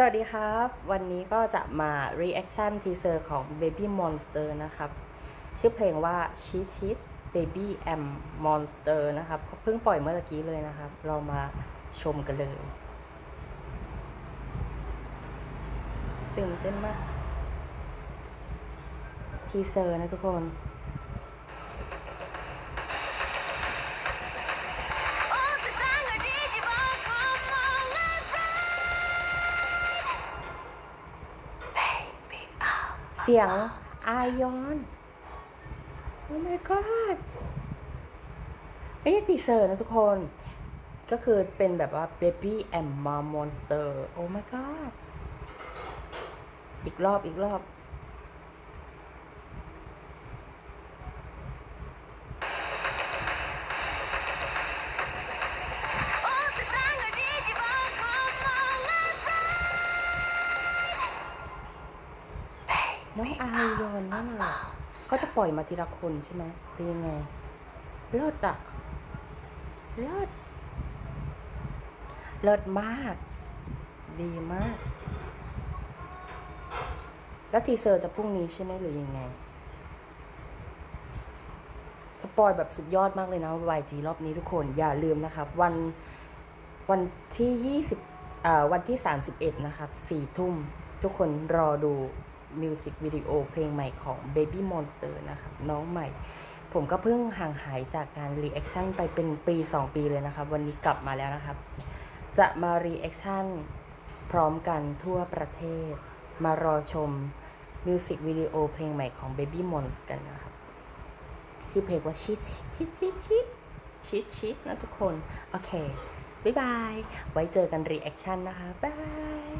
สวัสดีครับ วันนี้ก็จะมา reaction teaser ของ Baby Monster นะครับ ชื่อเพลงว่า Cheese Cheese Baby Am Monster นะครับเพิ่งปล่อยเมื่อกี้เลยนะครับ เรามาชมกันเลยตื่นเต้นมาก ทีเซอร์นะทุกคน สียงอายอนโอ้ my god ไม่ใช่ทีเซอร์นะทุกคน ก็คือเป็นแบบว่า baby and mom monster โอ้ my god อีกรอบอีกรอบ น้องอายอนนั่นแหละก็จะปล่อยมาทีละคนใช่ไหมเป็นยังไงเลิศอะเลิศเลิศมาก ดีมาก แล้วทีเซอร์จะพรุ่งนี้ใช่ไหมหรือยังไง สปอยแบบสุดยอดมากเลยนะ YG รอบนี้ทุกคนอย่าลืมนะครับ วันวันที่20อ่าวันที่31นะครับ4ทุ่มทุกคนรอดู มิวสิกวิดีโอเพลงใหม่ของ Baby Monster นะครับน้องใหม่ ผมก็เพิ่งห่างหายจากการรีแอคชั่นไปเป็นปี 2 ปีเลยนะครับวันนี้กลับมาแล้วนะครับ จะมารีแอคชั่นพร้อมกันทั่วประเทศ มารอชมมิวสิกวิดีโอเพลงใหม่ของ Baby Monster กันนะครับชื่อเพลงว่าชิดชิดชิดชิดชิดชิดนะทุกคน โอเค บ๊ายบาย ไว้เจอกันรีแอคชั่นนะคะบาย